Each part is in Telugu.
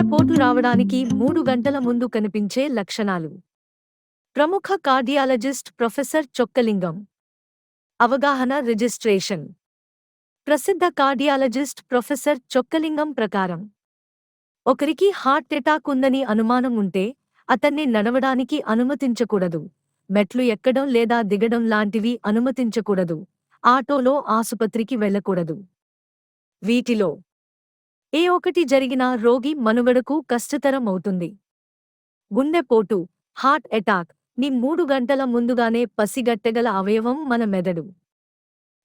రావడానికి మూడు గంటల ముందు కనిపించే లక్షణాలు. ప్రముఖ కార్డియాలజిస్ట్ ప్రొఫెసర్ చొక్కలింగం. అవగాహన రిజిస్ట్రేషన్. ప్రసిద్ధ కార్డియాలజిస్ట్ ప్రొఫెసర్ చొక్కలింగం ప్రకారం. ఒకరికి హార్ట్ అటాక్ ఉందని అనుమానం ఉంటే అతన్ని నడవడానికి అనుమతించకూడదు. మెట్లు ఎక్కడం లేదా దిగడం లాంటివి అనుమతించకూడదు. ఆటోలో ఆసుపత్రికి వెళ్ళకూడదు. వీటిలో ఏ ఒకటి జరిగినా రోగి మనుగడకు కష్టతరం అవుతుంది గుండెపోటు హార్ట్ అటాక్ని మూడు గంటల ముందుగానే పసిగట్టగల అవయవం మన మెదడు.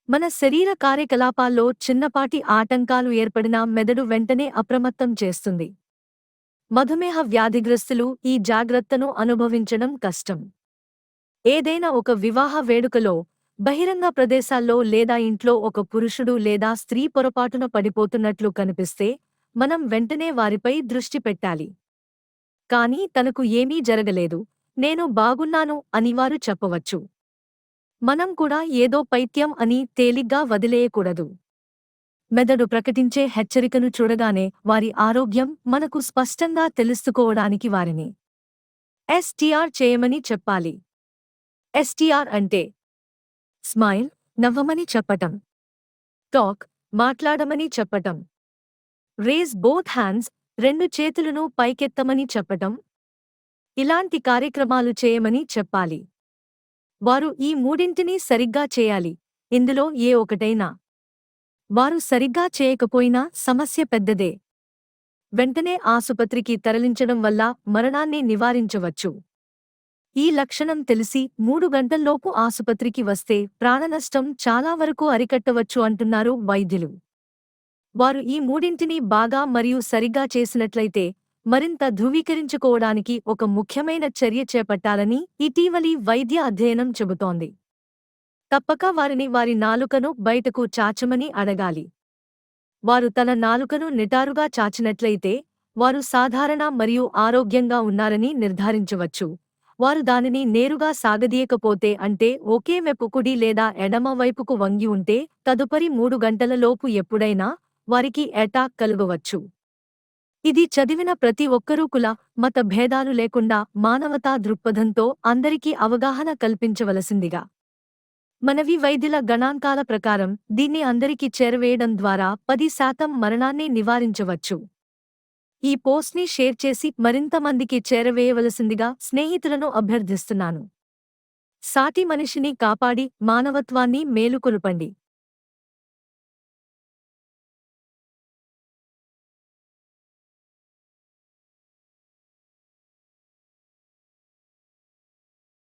మన శరీర కార్యకలాపాల్లో చిన్నపాటి ఆటంకాలు ఏర్పడినా మెదడు వెంటనే అప్రమత్తం చేస్తుంది. మధుమేహ వ్యాధిగ్రస్తులు ఈ జాగ్రత్తను అనుభవించడం కష్టం. ఏదైనా ఒక వివాహ వేడుకలో బహిరంగ ప్రదేశాల్లో లేదా ఇంట్లో ఒక పురుషుడు లేదా స్త్రీ పొరపాటున పడిపోతున్నట్లు కనిపిస్తే మనం వెంటనే వారిపై దృష్టి పెట్టాలి. కాని తనకు ఏమీ జరగలేదు నేను బాగున్నాను అని వారు చెప్పవచ్చు. మనం కూడా ఏదో పైత్యం అని తేలిగ్గా వదిలేయకూడదు. మెదడు ప్రకటించే హెచ్చరికను చూడగానే వారి ఆరోగ్యం మనకు స్పష్టంగా తెలుసుకోవడానికి వారిని. ఎస్టీఆర్ చేయమని చెప్పాలి. ఎస్టీఆర్ అంటే స్మైల్ నవ్వమని చెప్పటం. టాక్ మాట్లాడమని చెప్పటం. రేజ్ బోత్ హ్యాండ్స్ రెండు చేతులను పైకెత్తమని చెప్పటం. ఇలాంటి కార్యక్రమాలు చేయమని చెప్పాలి. వారు ఈ మూడింటినీ సరిగ్గా చేయాలి. ఇందులో ఏ ఒకటైనా. వారు సరిగ్గా చేయకపోయినా సమస్య పెద్దదే. వెంటనే ఆసుపత్రికి తరలించడం వల్ల మరణాన్ని నివారించవచ్చు. ఈ లక్షణం తెలిసి మూడు గంటల్లోపు ఆసుపత్రికి వస్తే ప్రాణనష్టం చాలా వరకు అరికట్టవచ్చు అంటున్నారు వైద్యులు. వారు ఈ మూడింటిని బాగా మరియు సరిగ్గా చేసినట్లయితే మరింత ధృవీకరించుకోవడానికి ఒక ముఖ్యమైన చర్య చేపట్టాలని ఇటీవలి వైద్య అధ్యయనం చెబుతోంది. తప్పక వారిని వారి నాలుకను బయటకు చాచమని అడగాలి. వారు తన నాలుకను నిటారుగా చాచినట్లయితే వారు సాధారణ మరియు ఆరోగ్యంగా ఉన్నారని నిర్ధారించవచ్చు. వారు దానిని నేరుగా సాగదీయకపోతే అంటే ఒకే మెప్పు కుడి లేదా ఎడమ వైపుకు వంగి ఉంటే తదుపరి మూడు గంటలలోపు ఎప్పుడైనా వారికి అటాక్ కలుగవచ్చు. ఇది చదివిన ప్రతి ఒక్కరూ కుల మత భేదాలు లేకుండా మానవతా దృక్పథంతో అందరికీ అవగాహన కల్పించవలసిందిగా. మనవి వైద్యుల గణాంకాల ప్రకారం దీన్ని అందరికీ చేరవేయడం ద్వారా పది శాతం మరణాన్ని నివారించవచ్చు. ఈ పోస్ట్ని షేర్ చేసి మరింత మందికి చేరవేయవలసిందిగా స్నేహితులను అభ్యర్థిస్తున్నాను. సాటి మనిషిని కాపాడి మానవత్వాన్ని మేలుకొలుపండి.